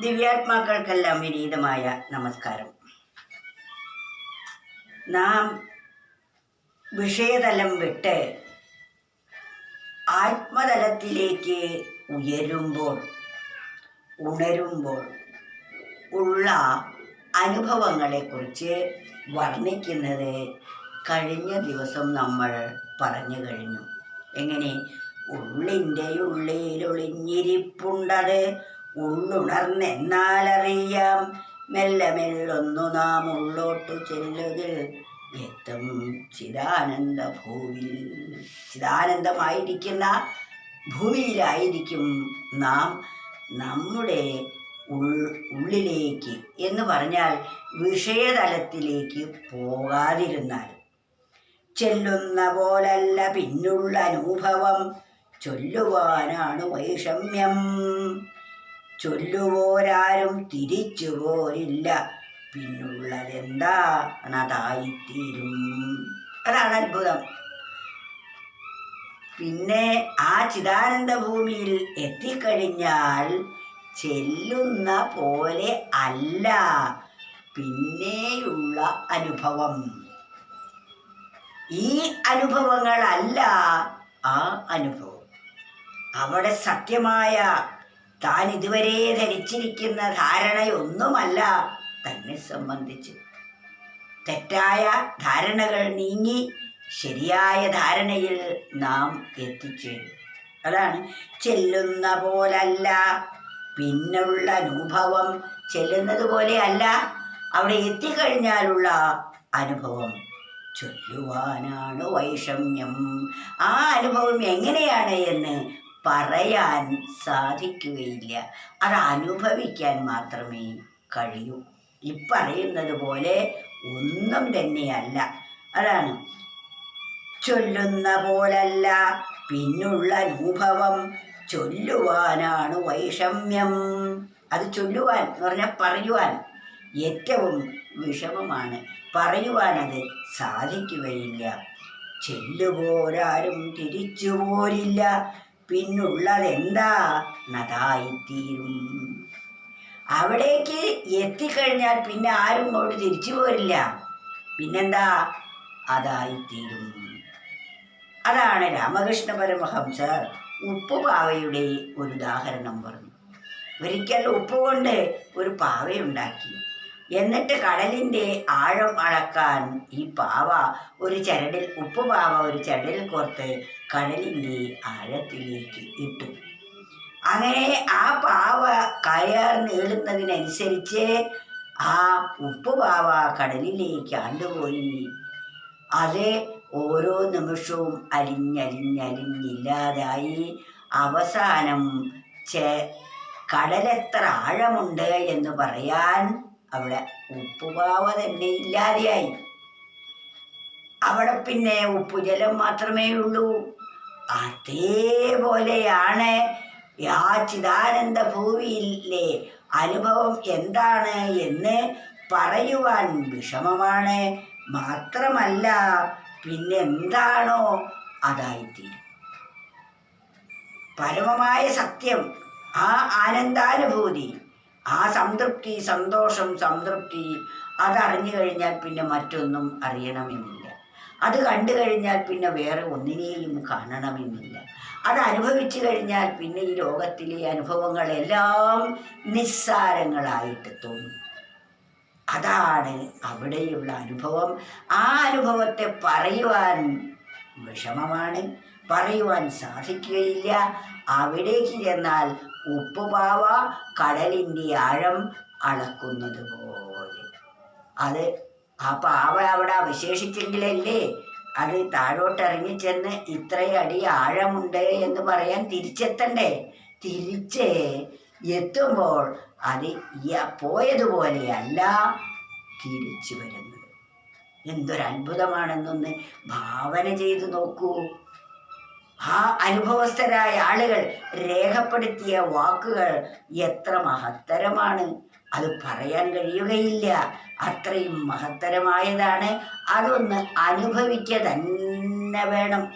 ദിവ്യാത്മാക്കൾക്കെല്ലാം വിനീതമായ നമസ്കാരം. നാം വിഷയതലം വിട്ട് ആത്മതലത്തിലേക്ക് ഉയരുമ്പോൾ ഉണരുമ്പോൾ ഉള്ള അനുഭവങ്ങളെക്കുറിച്ച് വർണിക്കുന്നത് കഴിഞ്ഞ ദിവസം നമ്മൾ പറഞ്ഞു കഴിഞ്ഞു. എങ്ങനെ? ഉള്ളിന്റെ ഉള്ളിലൊളിഞ്ഞിരിപ്പുണ്ടത്. ഉള്ളുണർന്നെന്നാലറിയാം മെല്ലെ മെല്ലൊന്നു നാം ഉള്ളോട്ടു ചെല്ലുകിൽ എത്തും ചിദാനന്ദ ഭൂവിൽ ചിദാനന്ദമായിരിക്കുന്ന ഭൂമിയിലായിരിക്കും നാം നമ്മുടെ ഉള്ളിലേക്ക് എന്ന് പറഞ്ഞാൽ വിഷയതലത്തിലേക്ക് പോകാതിരുന്നാൽ. ചെല്ലുന്ന പോലല്ല പിന്നുള്ള അനുഭവം ചൊല്ലുവാനാണ് വൈഷമ്യം. ചൊല്ലുവോരാരും തിരിച്ചു പോരില്ല പിന്നുള്ളതെന്താണതായിത്തീരും അതാണ് അത്ഭുതം. പിന്നെ ആ ചിദാനന്ദ ഭൂമിയിൽ എത്തിക്കഴിഞ്ഞാൽ ചെല്ലുന്ന പോലെ അല്ല. പിന്നെയുള്ള അനുഭവം. ഈ അനുഭവങ്ങളല്ല ആ അനുഭവം. അവിടെ സത്യമായ താൻ ഇതുവരെ ധരിച്ചിരിക്കുന്ന ധാരണയൊന്നുമല്ല തന്നെ സംബന്ധിച്ച്. തെറ്റായ ധാരണകൾ നീങ്ങി ശരിയായ ധാരണയിൽ നാം എത്തിച്ചേരും. അതാണ് ചെല്ലുന്ന പോലല്ല പിന്നുള്ള അനുഭവം ചെല്ലുന്നത് പോലെയല്ല അവിടെ എത്തിക്കഴിഞ്ഞാലുള്ള അനുഭവം ചൊല്ലുവാനാണ് വൈഷമ്യം. ആ അനുഭവം എങ്ങനെയാണ് എന്ന് പറയാൻ സാധിക്കുകയില്ല. അത് അനുഭവിക്കാൻ മാത്രമേ കഴിയൂ. ഈ പറയുന്നത് പോലെ ഒന്നും തന്നെയല്ല. അതാണ്. ചൊല്ലുന്ന പോലല്ല പിന്നുള്ള അനുഭവം ചൊല്ലുവാനാണ് വൈഷമ്യം. അത് ചൊല്ലുവാൻ എന്ന് പറഞ്ഞാൽ പറയുവാൻ ഏറ്റവും വിഷമമാണ്. പറയുവാൻ അത് സാധിക്കുകയില്ല. ചെല്ലുപോരാരും തിരിച്ചു പോരില്ല പിന്നുള്ളതെന്താ? നതായിത്തീരും അവിടേക്ക് എത്തിക്കഴിഞ്ഞാൽ പിന്നെ ആരും ഇങ്ങോട്ട് തിരിച്ചു പോരില്ല. പിന്നെന്താ? അതായിത്തീരും അതാണ് രാമകൃഷ്ണ പരമഹംസർ ഉപ്പ് പാവയുടെ ഒരു ഉദാഹരണം പറഞ്ഞു. ഒരിക്കൽ ഉപ്പ് കൊണ്ട് ഒരു പാവയുണ്ടാക്കി. എന്നിട്ട് കടലിന്റെ ആഴം അളക്കാൻ ഈ പാവ ഒരു ചരടിൽ ഉപ്പ് പാവ ഒരു ചരടിൽ കോർത്ത് കടലിന്റെ ആഴത്തിലേക്ക് ഇട്ടു. അങ്ങനെ ആ പാവ കയർ നീളുന്നതിനനുസരിച്ച് ആ ഉപ്പുപാവ കടലിലേക്ക് ആണ്ടുപോയി. അത് ഓരോ നിമിഷവും അലിഞ്ഞലിഞ്ഞലിഞ്ഞില്ലാതായി. അവസാനം ചെ കടലെത്ര ആഴമുണ്ട് എന്ന് പറയാൻ അവിടെ ഉപ്പുപാവ തന്നെ ഇല്ലാതെയായി അവിടെ പിന്നെ ഉപ്പുജലം മാത്രമേ ഉള്ളൂ അതേപോലെയാണ് ആ ചിദാനന്ദ ഭൂമിയിലെ അനുഭവം എന്താണ് എന്ന് പറയുവാൻ വിഷമമാണ്. മാത്രമല്ല പിന്നെന്താണോ അതായിത്തീരും. പരമമായ സത്യം ആ ആനന്ദാനുഭൂതി ആ സംതൃപ്തി സന്തോഷം സംതൃപ്തി അതറിഞ്ഞു കഴിഞ്ഞാൽ പിന്നെ മറ്റൊന്നും അറിയണമെന്നില്ല അത് കണ്ടു കഴിഞ്ഞാൽ പിന്നെ വേറെ ഒന്നിനെയും കാണണമെന്നില്ല അത് അനുഭവിച്ചു കഴിഞ്ഞാൽ പിന്നെ ഈ ലോകത്തിലെ അനുഭവങ്ങളെല്ലാം നിസ്സാരങ്ങളായിട്ട് തോന്നും. അതാണ് അവിടെയുള്ള അനുഭവം. ആ അനുഭവത്തെ പറയുവാൻ വിഷമമാണ്. പറയുവാൻ സാധിക്കുകയില്ല. അവിടേക്ക് ചെന്നാൽ ഉപ്പുപാവ കടലിന്റെ ആഴം അളക്കുന്നത് പോലെ. അത് ആ പാവ അവിടെ അവശേഷിച്ചെങ്കിലല്ലേ അത് താഴോട്ടിറങ്ങി ചെന്ന് ഇത്രയടി ആഴമുണ്ട് എന്ന് പറയാൻ തിരിച്ചെത്തണ്ടേ? തിരിച്ച്. എത്തുമ്പോൾ അത് പോയതുപോലെയല്ല തിരിച്ചു വരുന്നത്. എന്തൊരത്ഭുതമാണെന്നൊന്ന് ഭാവന ചെയ്തു നോക്കൂ. ആ അനുഭവസ്ഥരായ ആളുകൾ രേഖപ്പെടുത്തിയ വാക്കുകൾ എത്ര മഹത്തരമാണ്. അത് പറയാൻ കഴിയുകയില്ല. അത്രയും മഹത്തരമായതാണ്. അതൊന്ന് അനുഭവിക്കുക തന്നെ വേണം.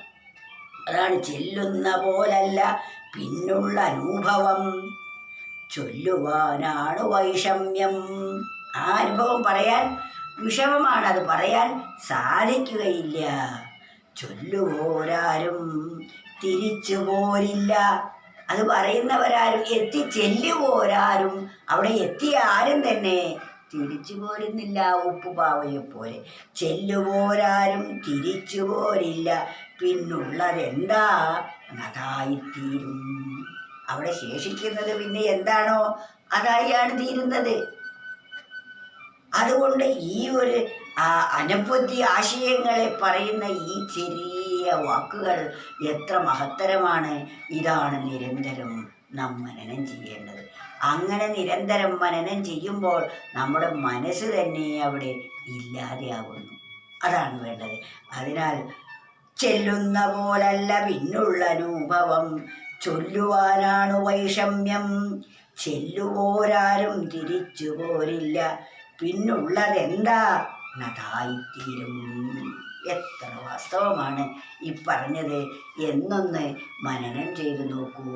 അതാണ് ചെല്ലുന്ന പോലല്ല പിന്നുള്ള അനുഭവം. ചൊല്ലുവാനാണ് വൈഷമ്യം. ആ അനുഭവം പറയാൻ വിഷമമാണ്. അത് പറയാൻ സാധിക്കുകയില്ല. ചൊല്ലുപോരാരും തിരിച്ചു പോരില്ല അത് പറയുന്നവരാരും എത്തി ചെല്ലുപോരാരും അവിടെ എത്തിയ ആരും തന്നെ തിരിച്ചു പോരുന്നില്ല ഉപ്പുപാവയെ പോലെ ചെല്ലുപോരാരും തിരിച്ചു പോരില്ല പിന്നുള്ളതെന്താ? അതായിത്തീരും. അവിടെ ശേഷിക്കുന്നത് പിന്നെ എന്താണോ? അതായാണ് തീരുന്നത്. അതുകൊണ്ട് ഈ ഒരു ആ, അനബുദ്ധി ആശയങ്ങളെ പറയുന്ന ഈ ചെറിയ വാക്കുകൾ എത്ര മഹത്തരമാണ്. ഇതാണ് നിരന്തരം നാം മനനം ചെയ്യേണ്ടത്. അങ്ങനെ നിരന്തരം മനനം ചെയ്യുമ്പോൾ നമ്മുടെ മനസ്സ് തന്നെ അവിടെ ഇല്ലാതെയാകുന്നു അതാണ് വേണ്ടത്. അതിനാൽ ചെല്ലുന്ന പോലല്ല പിന്നുള്ള അനുഭവം. ചൊല്ലുവാനാണ് വൈഷമ്യം. ചെല്ലുപോരാരും തിരിച്ചു പോരില്ല. പിന്നുള്ളതെന്താ? നതായിത്തീരും എത്ര വാസ്തവമാണ് ഈ പറഞ്ഞത് എന്നൊന്ന് മനനം ചെയ്തു നോക്കൂ.